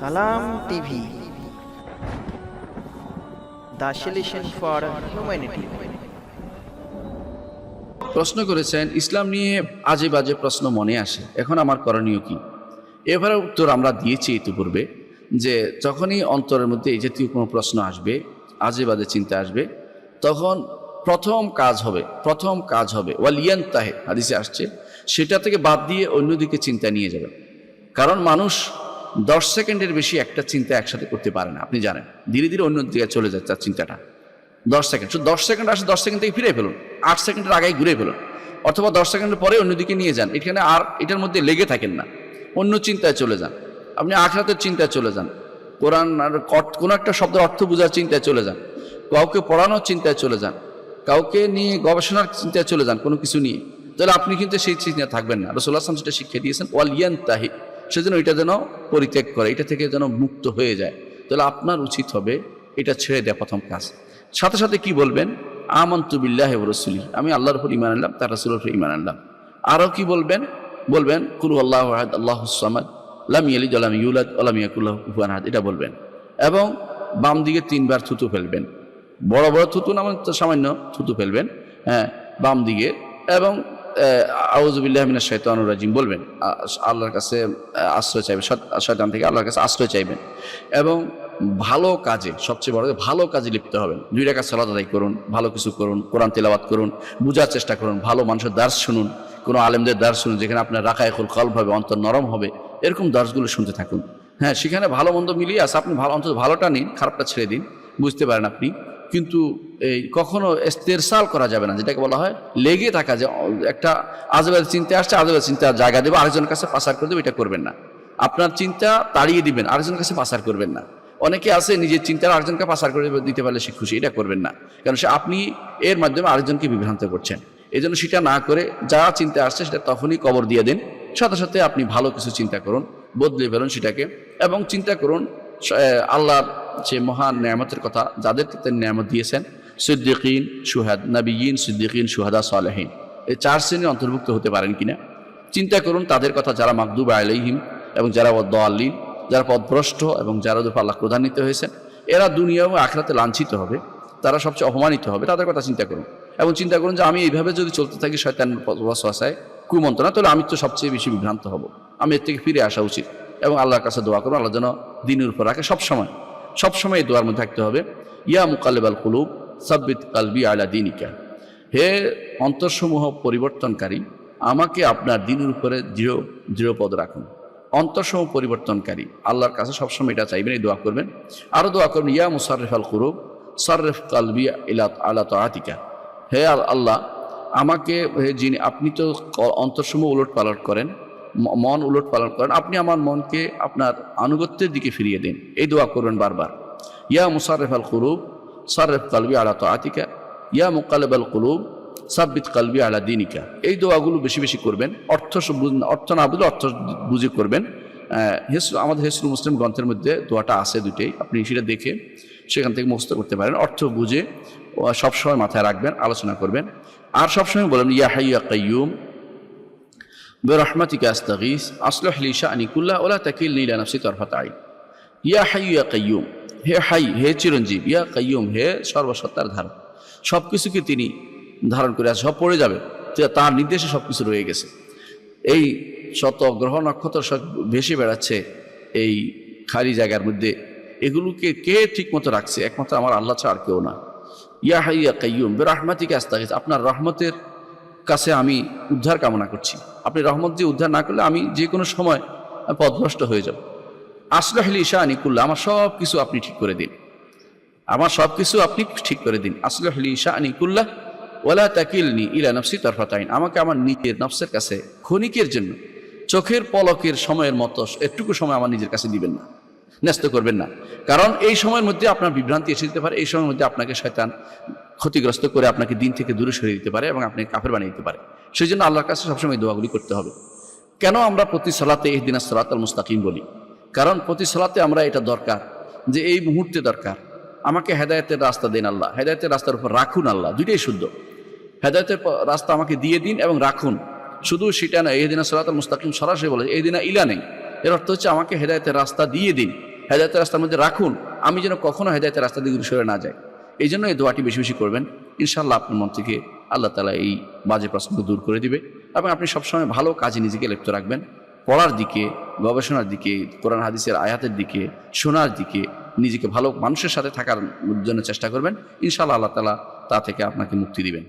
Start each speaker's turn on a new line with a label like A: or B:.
A: সালাম টিভি।
B: প্রশ্ন করেছেন, ইসলাম নিয়ে আজে বাজে প্রশ্ন মনে আসে। এখন আমার করণীয় কি? এবারে উত্তর আমরা দিয়েছি ইতিপূর্বে যে, যখনই অন্তরের মধ্যে এই জাতীয় কোনো প্রশ্ন আসবে, আজে বাজে চিন্তা আসবে, তখন প্রথম কাজ হবে, প্রথম কাজ হবে ওয়ালিয়ান তাহে হাদিসে আসছে, সেটা থেকে বাদ দিয়ে অন্যদিকে চিন্তা নিয়ে যাবে। কারণ মানুষ দশ সেকেন্ডের বেশি একটা চিন্তা একসাথে করতে পারে না, আপনি জানেন। ধীরে ধীরে অন্য দিকে চলে যায় তার চিন্তাটা। দশ সেকেন্ড, শুধু দশ সেকেন্ড আসে, দশ সেকেন্ড থেকে ফিরে ফেলুন। আট সেকেন্ডের আগেই ঘুরে ফেলুন। অথবা দশ সেকেন্ডের পরে অন্যদিকে নিয়ে যান। এখানে আর এটার মধ্যে লেগে থাকেন না। অন্য চিন্তায় চলে যান। আপনি আখরাতের চিন্তায় চলে যান। কোরআন আর কোনো একটা শব্দের অর্থ বোঝার চিন্তায় চলে যান। কাউকে পড়ানোর চিন্তায় চলে যান। কাউকে নিয়ে গবেষণার চিন্তায় চলে যান, কোনো কিছু নিয়ে। তাহলে আপনি কিন্তু সেই চিন্তা থাকবেন না। রসুল্লাহ আসলাম সেটা শিখিয়ে দিয়েছেন ওয়ালিয়ান তাহি সেজন্য এটা যেন পরিত্যাগ করে, এটা থেকে যেন মুক্ত হয়ে যায়। তাহলে আপনার উচিত হবে এটা ছেড়ে দেওয়া প্রথম কাজ। সাথে সাথে কি বলবেন? আমন্তু বিল্লাহ রসুলি আমি আল্লাহর উপর ইমান আনলাম, তার রসুলের উপর ইমান আনলাম। আরও কি বলবেন? বলবেন, কুলু আল্লাহ আহাদ আল্লাহ সামাদ, লাম ইউলাদ এটা বলবেন। এবং বাম দিকে তিনবার থুতু ফেলবেন। বড় বড় থুতু না মানে সামান্য থুতু ফেলবেন হ্যাঁ বাম দিকে। এবং আউজুবিল্লাহ মিনা শৈতানুর রাজিম, বলবেন আল্লাহর কাছে আশ্রয় চাইবেন শত- শয়তান থেকে আল্লাহর কাছে আশ্রয় চাইবেন। এবং ভালো কাজে, সবচেয়ে বড় ভালো কাজে লিপ্ত হবেন। দুই টাকা সালাদ আদায় করুন, ভালো কিছু করুন, কোরআন তেলাবাত করুন, বোঝার চেষ্টা করুন, ভালো মানুষের দার্স শুনুন, কোনো আলেমদের দার্স শুনুন, যেখানে আপনার রাখা এখন কল্প হবে, অন্তর নরম হবে, এরকম দার্সগুলো শুনতে থাকুন। হ্যাঁ সেখানে ভালো মন্দ মিলিয়ে আছে, আপনি ভালো, অন্তত ভালোটা নিন, খারাপটা ছেড়ে দিন, বুঝতে পারেন আপনি। কিন্তু এই কখনো ইস্তেরসাল করা যাবে না, যেটাকে বলা হয় লেগে থাকা, যে একটা আজেবাজে চিন্তা আসছে, আজেবাজে চিন্তা জায়গা দেবে, আরেকজনের কাছে পাসার করে দেবে, এটা করবেন না। আপনার চিন্তা তাড়িয়ে দিবেন, আরেকজনের কাছে পাসার করবেন না। অনেকে আছে নিজের চিন্তা আরেকজনকে পাসার করে দিতে পারলে সে খুশি, এটা করবেন না। কারণ সে আপনি এর মাধ্যমে আরেকজনকে বিভ্রান্ত করছেন। এই জন্য সেটা না করে যা চিন্তা আসছে সেটা তখনই কবর দিয়ে দিন। সাথে সাথে আপনি ভালো কিছু চিন্তা করুন, বদলে ফেলুন সেটাকে, এবং চিন্তা করুন আল্লাহর যে মহান নিয়ামতের কথা যাদেরকে তিনি নিয়ামত দিয়েছেন, সিদ্দিকিন, সুহাদ নবীন সিদ্দিকিন, সুহাদা, সালেহীন। এই চার শ্রেণির অন্তর্ভুক্ত হতে পারেন কিনা? চিন্তা করুন, তাদের কথা যারা মাকদুব আলাইহিম এবং যারা দোয়াল্লিন যারা পদভ্রষ্ট এবং যারা ওদের আল্লাহ প্রধান্বিত হয়েছেন, এরা দুনিয়া এবং আখরাতে লাঞ্ছিত হবে, তারা সবচেয়ে অপমানিত হবে। তাদের কথা চিন্তা করুন। এবং চিন্তা করুন যে, আমি এইভাবে যদি চলতে থাকি, শয়তান কুমন্ত্রণা, তাহলে আমি তো সবচেয়ে বেশি বিভ্রান্ত হব। আমি এর থেকে ফিরে আসা উচিত। এবং আল্লাহর কাছে দোয়া করুন, আল্লাহ যেন দিনের উপর রাখে সবসময়। সবসময় এই দোয়ার মধ্যে থাকতে হবে, ইয়া মুকাল্লিবাল কুলুব, সাব্বিত কালবি আলা দিনিকা। হে অন্তরসমূহ পরিবর্তনকারী, আমাকে আপনার দিনের উপরে দৃঢ় দৃঢ়পদ রাখুন। অন্তরসমূহ পরিবর্তনকারী, আল্লাহর কাছে সবসময় এটা চাইবেন, এই দোয়া করবেন। আরও দোয়া করবেন ইয়া মুসাররেফ আল কুরুব সাররেফ কালবি ইলা, আলা আতিকা হে আল- আল্লাহ, আমাকে, হে যিনি, আপনি তো অন্তরসমূহ উলট পালট করেন মন উলট পালন করেন। আপনি আমার মনকে আপনার আনুগত্যের দিকে ফিরিয়ে দিন। এই দোয়া করবেন বারবার। ইয়া মুসাররেফ আল কুরুব সাররেফ কালবি আলা তো আতিকা ইয়া মুকালেব আল কুলুব, সাব্বিত কালবি আলা দিনিকা। এই দোয়াগুলো বেশি বেশি করবেন। অর্থ অর্থ না বুঝলে অর্থ বুঝে করবেন। হেসরু, আমাদের হেসরু মুসলিম গ্রন্থের মধ্যে দোয়াটা আছে দুটেই আপনি সেটা দেখে সেখান থেকে মুখস্থ করতে পারেন। অর্থ বুঝে সবসময় মাথায় রাখবেন, আলোচনা করবেন। আর সবসময় বলেন, ইয়া হাইয়া কাইয়ুম برحمتك استغيث اصلح لي شأني كله ولا تكلني الى نفسي طرفة عين ইয়া হাই ইয়া কাইয়ুম হে হাই হে চিরঞ্জীব ইয়া কাইয়ুম হে সর্বসত্তার ধারণ সব কিছুকে তিনি ধারণ করে আছে সব পড়ে যাবে তা- তার নির্দেশে সব কিছু রয়ে গেছে এই শত গ্রহ নক্ষত্র সব ভেসে বেড়াচ্ছে এই খালি জায়গার মধ্যে এগুলোকে কে ঠিক মতো রাখছে একমাত্র আমার আল্লাহ ছাড়া আর কেউ না ইয়া হাই ইয়া কাইয়ুম বেরহমাতিকে আস্তাগিস আপনার রহমতের কাছে আমি উদ্ধার কামনা করছি। আপনি রহমত দিয়ে উদ্ধার না করলে আমি যে কোনো সময় পথভ্রষ্ট হয়ে যাব। আসলাহলি ঈশা আনিকুল্লাহ আমার সব কিছু আপনি ঠিক করে দিন। আমার সব কিছু আপনি ঠিক করে দিন। আসলাহলি ঈশা আনিকুল্লাহ ওলা তাকিলনি ইলা নফসি তরফাতাইন। আমাকে আমার নিজের নফসের কাছে, ক্ষণিকের জন্য, চোখের পলকের সময়ের মতো একটুকু সময় আমার নিজের কাছে দিবেন না। ন্যস্ত করবেন না। কারণ এই সময়ের মধ্যে আপনার বিভ্রান্তি এসে দিতে পারে, এই সময়ের মধ্যে আপনাকে শয়তান ক্ষতিগ্রস্ত করে আপনাকে দিন থেকে দূরে সরিয়ে দিতে পারে এবং আপনাকে কাফের বানিয়ে দিতে পারে। সেই জন্য আল্লাহর কাছে সবসময় দোয়াগুলি করতে হবে। কেন আমরা প্রতি সালাতে এই দিনা সালাত আল মুস্তাকিম বলি? কারণ প্রতি সালাতে আমরা এটা দরকার যে এই মুহূর্তে দরকার। আমাকে হেদায়তের রাস্তা দিন আল্লাহ, হেদায়তের রাস্তার উপর রাখুন আল্লাহ, দুইটাই শুদ্ধ। হেদায়তের রাস্তা আমাকে দিয়ে দিন এবং রাখুন। শুধু সেটা না এই দিনা সালাত আল মুস্তাকিম সরাসরি বলে, এই দিনা ইলা নেই। এর অর্থ হচ্ছে আমাকে হেদায়তের রাস্তা দিয়ে দিন। হেদায়তের রাস্তার মধ্যে রাখুন। আমি যেন কখনো হেদায়তের রাস্তা দিয়ে সরে না যাই। এই জন্য এই দোয়াটি বেশি বেশি করবেন। ইনশাল্লাহ আপনার মন থেকে আল্লাহ তালা এই বাজে প্রশ্নগুলো দূর করে দিবে। এবং আপনি সবসময় ভালো কাজে নিজেকে লিপ্ত রাখবেন। পড়ার দিকে, গবেষণার দিকে, কোরআন, হাদিসের আয়াতের দিকে, শোনার দিকে নিজেকে ভালো মানুষের সাথে থাকার জন্য চেষ্টা করবেন। ইনশাআল্লাহ আল্লাহ তালা তা থেকে আপনাকে মুক্তি দিবেন।